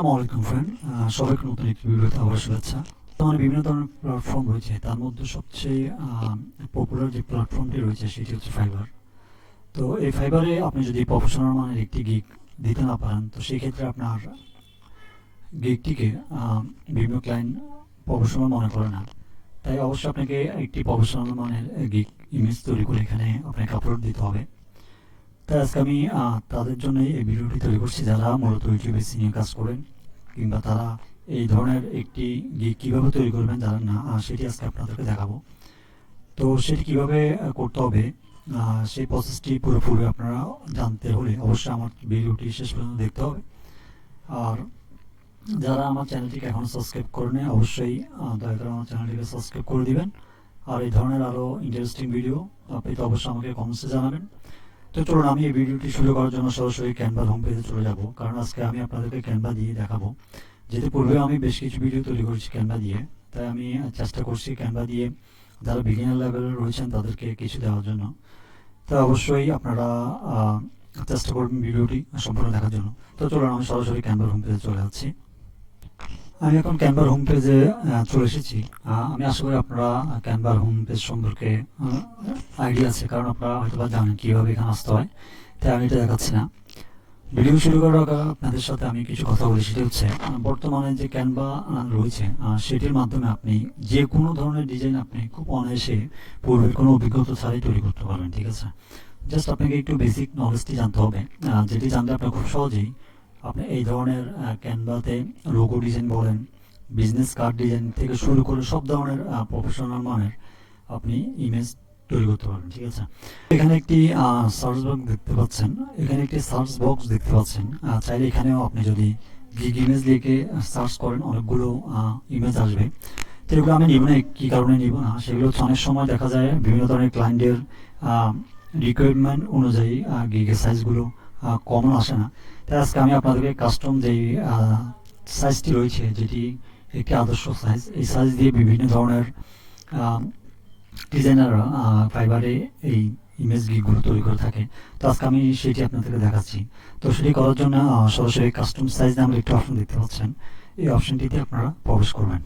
আসসালামু আলাইকুম ফ্রেন্ড সবাইকে নতুন একটি ভিডিওতে আবার শুভেচ্ছা। তোমার বিভিন্ন ধরনের প্ল্যাটফর্ম রয়েছে। তার মধ্যে সবচেয়ে পপুলার যে প্ল্যাটফর্মটি রয়েছে সেটি হচ্ছে ফাইবার তো এই ফাইবারে আপনি যদি প্রফেশনাল মানের একটি গিগ দিতে না পারেন, তো সেই ক্ষেত্রে আপনার গিগটিকে বিভিন্ন ক্লায়েন্ট প্রফেশনাল মনে করে না। তাই অবশ্যই আপনাকে একটি প্রফেশনাল মানের গিগ ইমেজ তৈরি করে এখানে আপনাকে আপলোড দিতে হবে। তাই আজকে আমি তাদের জন্য এই ভিডিওটি তৈরি করছি। যারা মূলত ইউটিউবে সিনিয়র কাজ করেন, কিংবা তারা এই ধরনের একটি গিগ কীভাবে তৈরি করবেন যারা না সেটি আজকে আপনাদেরকে দেখাবো। তো সেটি কীভাবে করতে হবে সেই প্রসেসটি পুরোপুরি আপনারা জানতে হলে অবশ্যই আমার ভিডিওটি শেষ পর্যন্ত দেখতে হবে। আর যারা আমার চ্যানেলটিকে এখন সাবস্ক্রাইব করেনি অবশ্যই দয়া করে আমার চ্যানেলটিকে সাবস্ক্রাইব করে দিবেন। আর এই ধরনের আরও ইন্টারেস্টিং ভিডিও আপনি তো অবশ্যই আমাকে কমেন্টসে জানাবেন। তো চলুন, আমি এই ভিডিওটি শুরু করার জন্য সরাসরি ক্যানভার হোম পেজে চলে যাব। কারণ আজকে আমি আপনাদেরকে ক্যানভা দিয়ে দেখাবো। যেহেতু পূর্বে আমি বেশ কিছু ভিডিও তৈরি করেছি ক্যানভা দিয়ে, তাই আমি চেষ্টা করছি ক্যানভা দিয়ে যারা বিগিনার লেভেলে রয়েছেন তাদেরকে কিছু দেওয়ার জন্য। তো অবশ্যই আপনারা চেষ্টা করবেন ভিডিওটি সম্পূর্ণ দেখার জন্য। তো চলুন, আমি সরাসরি ক্যানভার হোম পেজে চলে যাচ্ছি। আমি এখন ক্যানভার হোম পেজে চলে এসেছি। আমি আশা করি আপনারা ক্যানভার হোম পেজ সম্পর্কে আইডিয়া আছে, কারণ আপনারা হয়তো বা জানেন কীভাবে এখানে আসতে হয়। তাই আমি এটা দেখাচ্ছি না। ভিডিও শুরু করার আগে আপনাদের সাথে আমি কিছু কথা বলি, সেটি হচ্ছে বর্তমানে যে ক্যানভা রয়েছে সেটির মাধ্যমে আপনি যে কোনো ধরনের ডিজাইন আপনি খুব অনায়াসে পূর্বের কোনো অভিজ্ঞতা ছাড়াই তৈরি করতে পারবেন, ঠিক আছে? জাস্ট আপনাকে একটু বেসিক নলেজটি জানতে হবে। যেটি জানলে আপনার খুব সহজেই আপনি এই ধরনের ক্যানভাতে লোগো ডিজাইন বলেন বিজনেস কার্ড ডিজাইন থেকে শুরু করে সব ধরনের প্রফেশনাল মানের আপনি ইমেজ তৈরি করতে পারবেন ঠিক আছে? এখানে একটি সার্চ বক্স দেখতে পাচ্ছেন। এখানে একটি সার্চ বক্স দেখতে পাচ্ছেন। চাইলে এখানেও আপনি যদি গিগ ইমেজ লিখে সার্চ করেন, অনেকগুলো ইমেজ আসবে। তো এগুলো আমি নিব না, কী কারণে নিব না, সেগুলো হচ্ছে অনেক সময় দেখা যায়, বিভিন্ন ধরনের ক্লায়েন্টের রিকোয়ারমেন্ট অনুযায়ী গিগের সাইজগুলো কমন আসে না। আজকে আমি আপনাদেরকে কাস্টম যে সাইজটি রয়েছে, যেটি একটি আদর্শ সাইজ এই সাইজ দিয়ে বিভিন্ন ধরনের ডিজাইনাররা ফাইবারে এই ইমেজ গিগুলো তৈরি করে থাকে। তো আজকে আমি সেটি আপনাদেরকে দেখাচ্ছি। তো সেটি করার জন্য সরাসরি কাস্টম সাইজ নামের একটি অপশন দেখতে পাচ্ছেন। এই অপশনটিতে আপনারা প্রবেশ করবেন।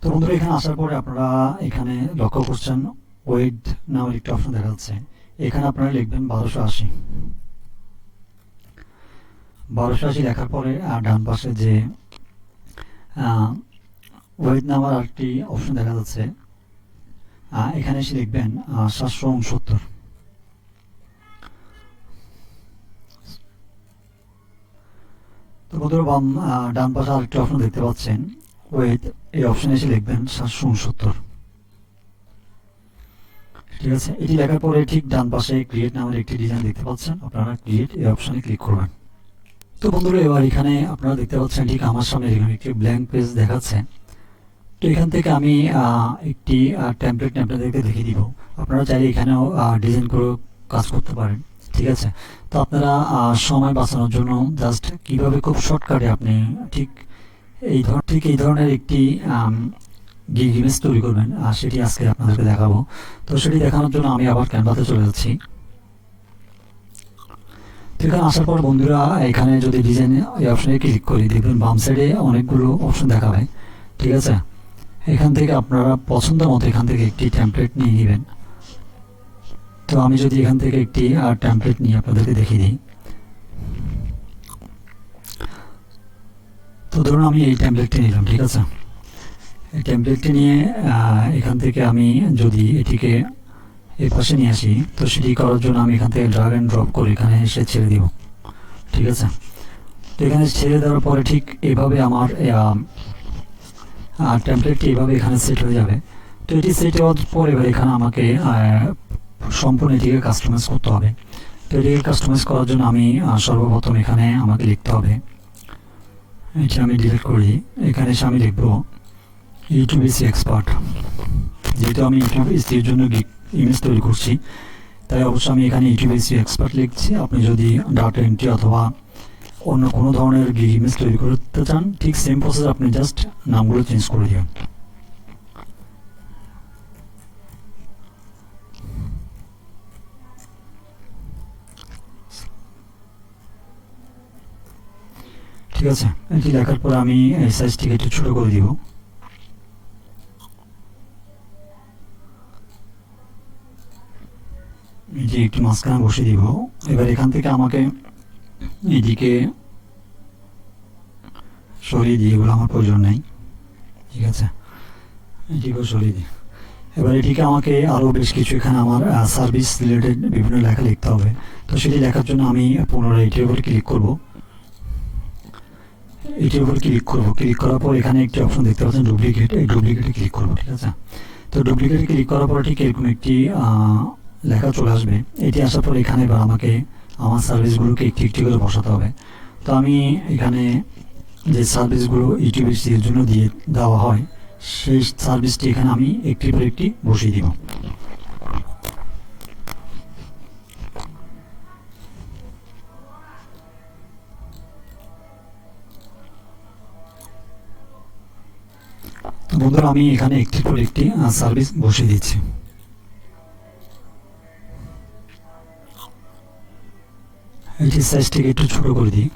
তো বন্ধুরা, এখানে আসার পরে আপনারা এখানে লক্ষ্য করছেন ওয়েড নামের একটি অপশন দেখা যাচ্ছে। এখানে আপনারা লিখবেন বারোশো আশি। বারোশো আশি লেখার পরে ডান পাশে যে ওয়েদ নামার আরেকটি অপশন দেখা যাচ্ছে। এখানে এসে লিখবেন সাতশো উনসত্তর। তো বন্ধুরা, বাম ডান পাশে আরেকটি অপশন দেখতে পাচ্ছেন। ওয়েদ এই অপশনে এসে লিখবেন সাতশো উনসত্তর। ঠিক আছে? এটি লেখার পরে ঠিক ডান পাশে ক্রিয়েট নামের একটি ডিজাইন দেখতে পাচ্ছেন। আপনারা ক্রিয়েট এই অপশনে ক্লিক করবেন। তো বন্ধুরা, এবার এখানে আপনারা দেখতে পাচ্ছেন ঠিক আমার সামনে এখানে একটি ব্ল্যাঙ্ক পেজ দেখাচ্ছে। তো এখান থেকে আমি একটি টেমপ্লেট আপনাদেরকে দেখিয়ে দিব। আপনারা চাইলে এখানেও ডিজাইন করে কাজ করতে পারেন। ঠিক আছে? তো আপনারা সময় বাঁচানোর জন্য জাস্ট কীভাবে খুব শর্টকাটে আপনি ঠিক এই ধর, ঠিক এই ধরনের একটি গিগ ইমেজ তৈরি করবেন। আর সেটি আজকে আপনাদেরকে দেখাবো। তো সেটি দেখানোর জন্য আমি আবার ক্যানভাতে চলে যাচ্ছি। এখানে আসার পর বন্ধুরা, এখানে যদি ডিজাইন এই অপশনে ক্লিক করি, দেখবেন বাম সাইডে অনেকগুলো অপশন দেখাবে। ঠিক আছে? এখান থেকে আপনারা পছন্দ মতো এখান থেকে একটি টেমপ্লেট নিয়ে নেবেন। তো আমি যদি এখান থেকে একটি টেমপ্লেট নিয়ে আপনাদেরকে দেখিয়ে দিই। তো ধরুন আমি এই টেমপ্লেটটি নিলাম, ঠিক আছে? টেমপ্লেটটি নিয়ে এখান থেকে আমি যদি এটিকে এই পাশে নিয়ে আসি, তো সেটি করার জন্য আমি এখান থেকে ড্রাগ অ্যান্ড ড্রপ করে এখানে এসে ছেড়ে দিব। ঠিক আছে? তো এখানে ছেড়ে দেওয়ার পরে ঠিক এভাবে আমার টেমপ্লেটটি এভাবে এখানে সেট হয়ে যাবে। তো এটি সেট হওয়ার পর এবার এখানে আমাকে সম্পূর্ণ এটিকে কাস্টমাইজ করতে হবে। তো এটিকে কাস্টমাইজ করার জন্য আমি সর্বপ্রথম এখানে আমাকে লিখতে হবে। এটি আমি ডিলিট করি। এখানে এসে আমি লিখব ইউটিউব ইসি এক্সপার্ট যেহেতু আমি ইউটিউব ইসির জন্য ইমেজ তৈরি করছি, তাই অবশ্যই আমি এখানে ইউটিউব ইসি এক্সপার্ট লিখছি। আপনি যদি ডাটা এন্ট্রি অথবা অন্য কোনো ধরনের গিগ ইমেজ তৈরি করতে চান, ঠিক সেম প্রসেস আপনি জাস্ট নামগুলো চেঞ্জ করে দিবেন। ঠিক আছে? এটি লেখার পর আমি সাইজটিকে একটু ছোট করে দিব এই যে একটু মাঝখানে বসে দিব। এবার এখান থেকে আমাকে এদিকে সরিয়ে দিই এগুলো আমার প্রয়োজন নেই। ঠিক আছে? এটিকেও সরিয়ে দিই এবার এটিকে আমাকে আরও বেশ কিছু এখানে আমার সার্ভিস রিলেটেড বিভিন্ন লেখা লিখতে হবে। তো সেটি লেখার জন্য আমি পুনরায় এটির উপর ক্লিক করব। এটির উপর ক্লিক করব। ক্লিক করার পর এখানে একটি অপশন দেখতে পাচ্ছেন ডুপ্লিকেট এই ডুপ্লিকেটে ক্লিক করব, ঠিক আছে? তো ডুপ্লিকেটে ক্লিক করার পর ঠিক এরকম একটি লেখা চলে আসবে। এটি আসার পর এখানে এবার আমাকে, আমার সার্ভিসগুলোকে একটি একটি করে বসাতে হবে। তো আমি এখানে যে সার্ভিসগুলো ইউটিউবের জন্য দিয়ে দেওয়া হয়, সেই সার্ভিসটি এখানে আমি একটি পর একটি বসিয়ে দিব। বন্ধুরা, আমি এখানে একটি পর একটি সার্ভিস বসিয়ে দিচ্ছি। এটি সাইজটিকে একটু ছোট করে দিই।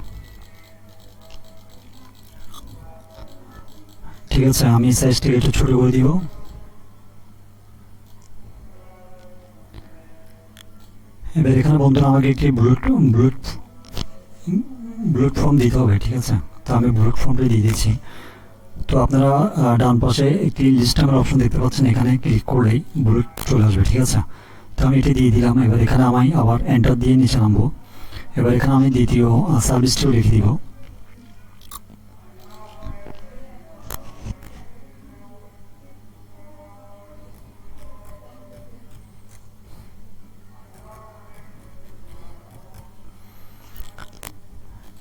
ঠিক আছে, আমি সাইজটিকে একটু ছোট করে দিব। এবার এখানে বন্ধুরা আমাকে একটি ব্লুট ব্লুট ব্লুট ফর্ম দিতে হবে, ঠিক আছে? তো আমি ব্লুট ফর্মটা দিয়ে দিচ্ছি। তো আপনারা ডান পাশে একটি লিস্ট অপশন দেখতে পাচ্ছেন, এখানে ক্লিক করলেই ব্লুট চলে আসবে, ঠিক আছে? তো আমি এটি দিয়ে দিলাম, এবার এখানে আমি আবার এন্টার দিয়ে নিচে নামবো। এবার এখানে আমি দ্বিতীয় সার্ভিসটিও লিখে দিব।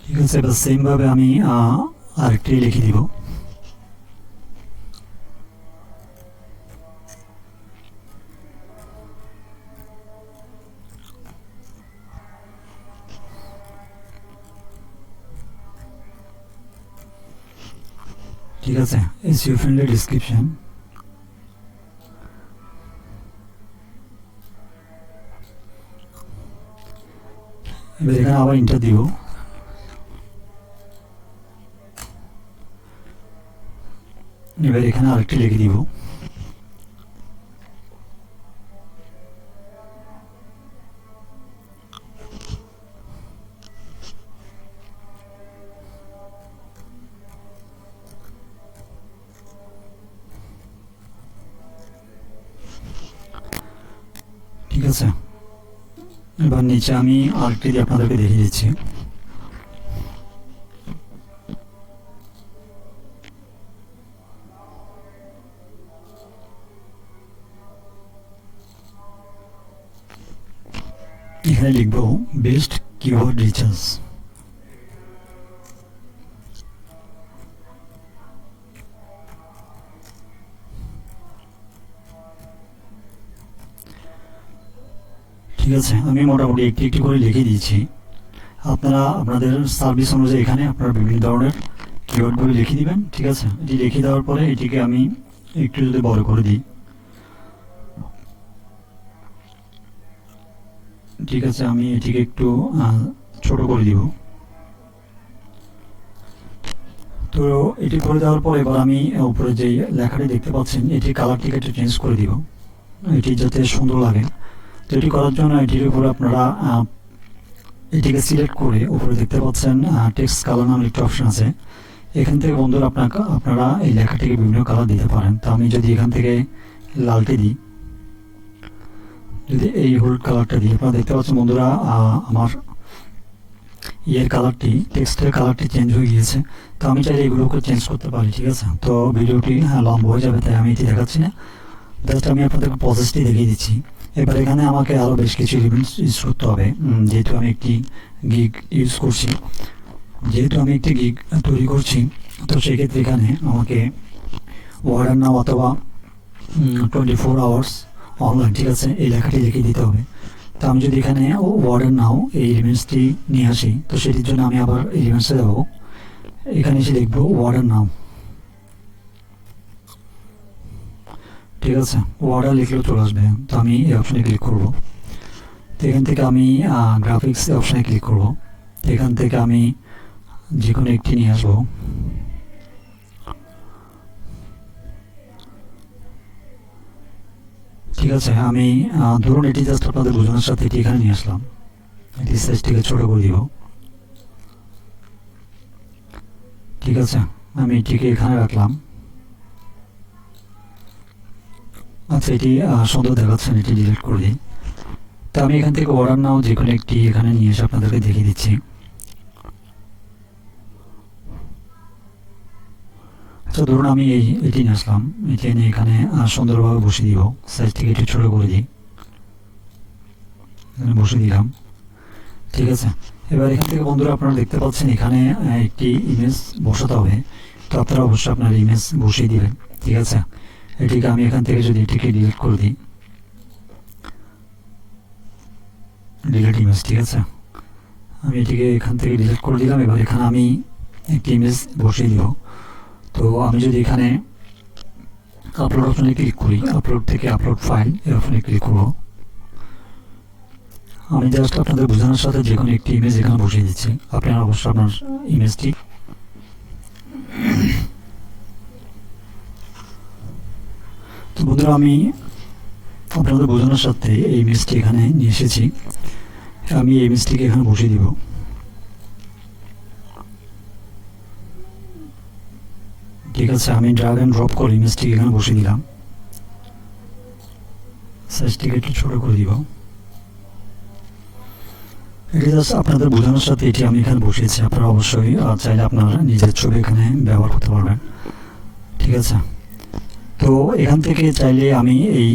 ঠিক আছে, এবার সেমভাবে আমি আরেকটি লিখে দিব। ঠিক আছে এসইও ফ্রেন্ডলি ডিসক্রিপশন এবার এখানে আবার ইন্টার দিব এবার এখানে আরেকটি লিখে দিব আছে এবার নিচে আমি আরেকটি দিয়ে আপনাদেরকে দেখিয়ে দিচ্ছি। এখানে লিখব বেস্ট কিওয়ার্ড রিচার্জ ঠিক আছে, আমি মোটামুটি একটি একটি করে লিখে দিয়েছি। আপনারা আপনাদের সার্ভিস অনুযায়ী এখানে আপনারা বিভিন্ন ধরনের কিওয়ার্ডগুলি লিখে দিবেন, ঠিক আছে? এটি লিখে দেওয়ার পরে এটিকে আমি একটু যদি বড় করে দিই। ঠিক আছে, আমি এটিকে একটু ছোট করে দিব। তো এটি করে দেওয়ার পর এবার আমি উপরে যে লেখাটি দেখতে পাচ্ছেন, এটির কালারটিকে একটু চেঞ্জ করে দিব। এটি যাতে সুন্দর লাগে। এটি করার জন্য এটির উপরে আপনারা এটিকে সিলেক্ট করে উপরে দেখতে পাচ্ছেন টেক্সট কালার নামের একটি অপশন আছে। এখান থেকে বন্ধুরা আপনাকে, আপনারা এই লেখাটিকে বিভিন্ন কালার দিতে পারেন। তো আমি যদি এখান থেকে লালটি দিই, যদি এই হলুদ কালারটা দিই, আপনারা দেখতে পাচ্ছেন বন্ধুরা আমার ইয়ের কালারটি টেক্সটের কালারটি চেঞ্জ হয়ে গিয়েছে। তো আমি চাইলে এগুলোকে চেঞ্জ করতে পারি, ঠিক আছে? তো ভিডিওটি হ্যাঁ লম্বা হয়ে যাবে, তাই আমি এটি দেখাচ্ছি না। জাস্ট আমি আপনাদেরকে প্রসেসটি দেখিয়ে দিচ্ছি। এবার এখানে আমাকে আরও বেশ কিছু এলিমেন্টস ইউজ করতে হবে। যেহেতু আমি একটি গিগ ইউজ করছি, যেহেতু আমি একটি গিগ তৈরি করছি, তো সেক্ষেত্রে এখানে আমাকে ওয়ার্ডার নাও অথবা টোয়েন্টি ফোর আওয়ার্স অনলাইন ঠিক আছে? এই লেখাটি লিখে দিতে হবে। তো আমি যদি এখানে ওয়ার্ডার নাও এই এলিমেন্টসটি নিয়ে আসি, তো সেটির জন্য আমি আবার এলিমেন্টসে যাব। এখানে এসে লিখব ওয়ার্ডার নাও ঠিক আছে ওয়ার্ডার লিখলেও চলে আসবে। তো আমি এই অপশনে ক্লিক করব। তো এখান থেকে আমি গ্রাফিক্স অপশনে ক্লিক করব। এখান থেকে আমি যে কোনো একটি নিয়ে আসব। ঠিক আছে, আমি ধরুন এটি জাস্ট আপনাদের বোঝানোর সাথে এটি এখানে নিয়ে আসলাম। এটি সাইজটিকে ছোট করে দিব। ঠিক আছে, আমি এটিকে এখানে রাখলাম। আচ্ছা এটি সুন্দর দেখাচ্ছেন, এটি ডিলিট করে দিই। তা আমি এখান থেকে অর্ডার নাও যে কোনো একটি এখানে নিয়ে এসে আপনাদেরকে দেখিয়ে দিচ্ছি। আচ্ছা ধরুন আমি এই, এটি নিয়ে আসলাম। এটি এনে এখানে সুন্দরভাবে বসে দিব। সাইজ থেকে একটু ছোটো করে দিই। বসে দিলাম। ঠিক আছে? এবার এখান থেকে বন্ধুরা, আপনারা দেখতে পাচ্ছেন এখানে একটি ইমেজ বসাতে হবে। তো আপনারা অবশ্যই আপনার ইমেজ বসিয়ে দিবেন। ঠিক আছে? এটিকে আমি এখান থেকে যদি এটিকে ডিলিট করে দিই। ডিলিট ইমেজ ঠিক আছে? আমি এটিকে এখান থেকে ডিলিট করে দিলাম, এবার এখানে আমি একটি ইমেজ বসিয়ে দিব। তো আমি যদি এখানে আপলোড অপশনে ক্লিক করি আপলোড থেকে আপলোড ফাইল এই অপশনে ক্লিক করব। আমি জাস্ট আপনাদের বোঝানোর সাথে যে কোনো একটি ইমেজ এখানে বসিয়ে দিচ্ছি। আপনারা অবশ্যই আপনার ইমেজটি তো বন্ধুরা, আমি আপনাদের বোঝানোর সাথে এই ইমেজটি এখানে নিয়ে এসেছি। আমি এই ইমেজটিকে এখানে বসিয়ে দিব। ঠিক আছে, আমি ড্রাগ অ্যান্ড ড্রপ করে ইমেজটিকে এখানে বসিয়ে দিলাম। সাইজটিকে একটু ছোট করে দিব। এটি জাস্ট আপনাদের বোঝানোর সাথে এটি আমি এখানে বসিয়েছি। আপনারা অবশ্যই চাইলে আপনারা নিজের ছবি এখানে ব্যবহার করতে পারবেন। ঠিক আছে। তো এখান থেকে চাইলে আমি এই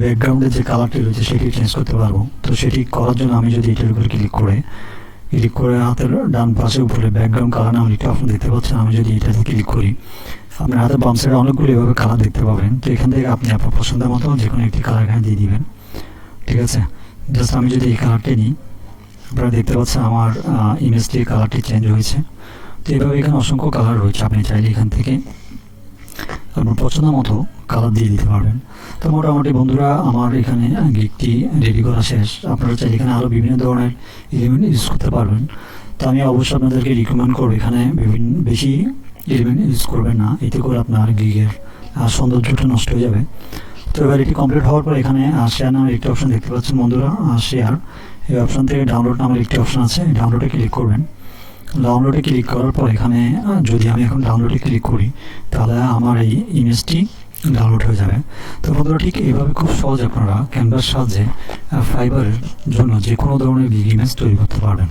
ব্যাকগ্রাউন্ডের যে কালারটি রয়েছে সেটি চেঞ্জ করতে পারব। তো সেটি করার জন্য আমি যদি এটার উপরে ক্লিক করে ক্লিক করে হাতের ডান পাশে উপরে ব্যাকগ্রাউন্ড কালার নামে একটি অপশন দেখতে পাচ্ছেন, আমি যদি এটাতে ক্লিক করি, আপনার হাতের বাম সাইডে অনেকগুলো এভাবে কালার দেখতে পাবেন। তো এখান থেকে আপনি আপনার পছন্দের মতো যে কোনো একটি কালার এখানে দিয়ে দিবেন। ঠিক আছে? জাস্ট আমি যদি এই কালারটি নিই, আপনারা দেখতে পাচ্ছেন আমার ইমেজটির কালারটি চেঞ্জ হয়েছে। তো এভাবে এখানে অসংখ্য কালার রয়েছে, আপনি চাইলে এখান থেকে আপনার পছন্দ মতো কালার দিয়ে দিতে পারবেন। তো মোটামুটি বন্ধুরা, আমার এখানে গিকটি রেডি করা শেষ। আপনারা চাইলে এখানে আরও বিভিন্ন ধরনের এলিমেন্ট ইউজ করতে পারবেন। তো আমি অবশ্যই আপনাদেরকে রিকমেন্ড করব, এখানে বিভিন্ন বেশি এলিমেন্ট ইউজ করবেন না। এতে করে আপনার গিগের সৌন্দর্যটা নষ্ট হয়ে যাবে। তো এবার এটি কমপ্লিট হওয়ার পর এখানে শেয়ার নামের একটি অপশন দেখতে পাচ্ছেন বন্ধুরা শেয়ার এই অপশন থেকে ডাউনলোড নামের একটি অপশন আছে। ডাউনলোডে ক্লিক করবেন। ডাউনলোডে ক্লিক করার পর এখানে যদি আমি এখন ডাউনলোডে ক্লিক করি, তাহলে আমার এই ইমেজটি ডাউনলোড হয়ে যাবে। তো বন্ধুরা, ঠিক এইভাবে খুব সহজ আপনারা ক্যানভার সাহায্যে ফাইবারের জন্য যে কোনো ধরনের ইমেজ তৈরি করতে পারবেন।